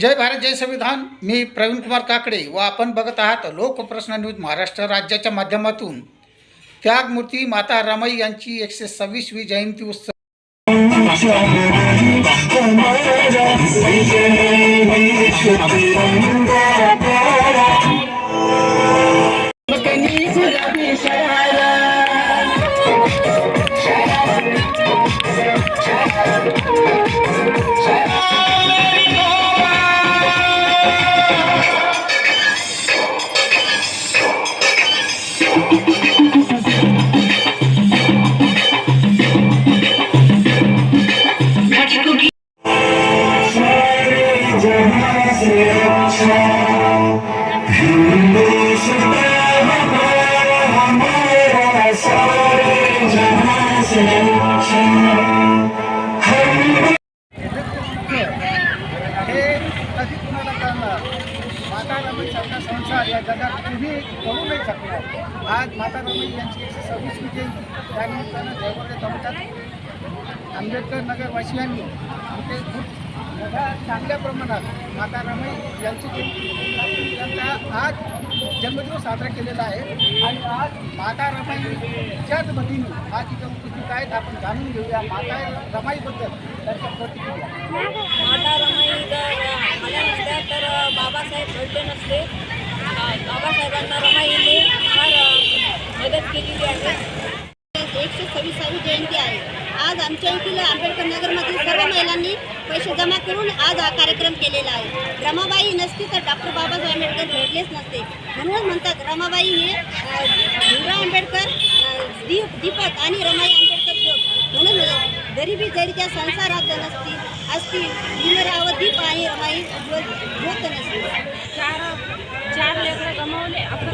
जय भारत जय संविधान मी प्रवीण कुमार काकडे व आपण बघत आहात लोकप्रश्न न्यूज महाराष्ट्र राज्याच्या माध्यमातून त्यागमूर्ती माता रमाई यांची एकशे सव्वीसवी जयंती उत्सव हे कधी संसार या जगात कुणी करू नाही शकणार आज माता रमाई यांची एकशे सव्वीसवी जयंती. त्यानिमित्तानं जयवर्धन तालुक्यात आंबेडकर नगरवासियांनी इथे खूप चांगल्या प्रमाणात माता रमाई यांची जयंती त्यांचा आज जन्मदिवस साजरा केलेला आहे. आणि आज माता रमाईच्याच वतीने आज इथं उपस्थित आहेत. आपण जाणून घेऊया माता रमाईबद्दल त्यांच्या प्रतिक्रिया. माता रमाई जर तर बाबासाहेब घडले नसते. बाबासाहेबांना रमाई फार अ, मदत केलेली आहे विसावी जयंती आहे. आज आमच्या येथील आंबेडकर नगरमधील सर्व महिलांनी पैसे जमा करून आज हा कार्यक्रम केलेला आहे. रमाबाई नसती तर डॉक्टर बाबासाहेब आंबेडकर भेटलेच नसते. म्हणूनच म्हणतात रमाबाई हे अ, भीमराव आंबेडकर दीप दीपक आणि रमाई आंबेडकर जोग म्हणून गरिबी जरी त्या संसारात नसती असती भीमराव दीप आणि रमाई जोत नसते नसती. चार चार लेकरं गमावले आपण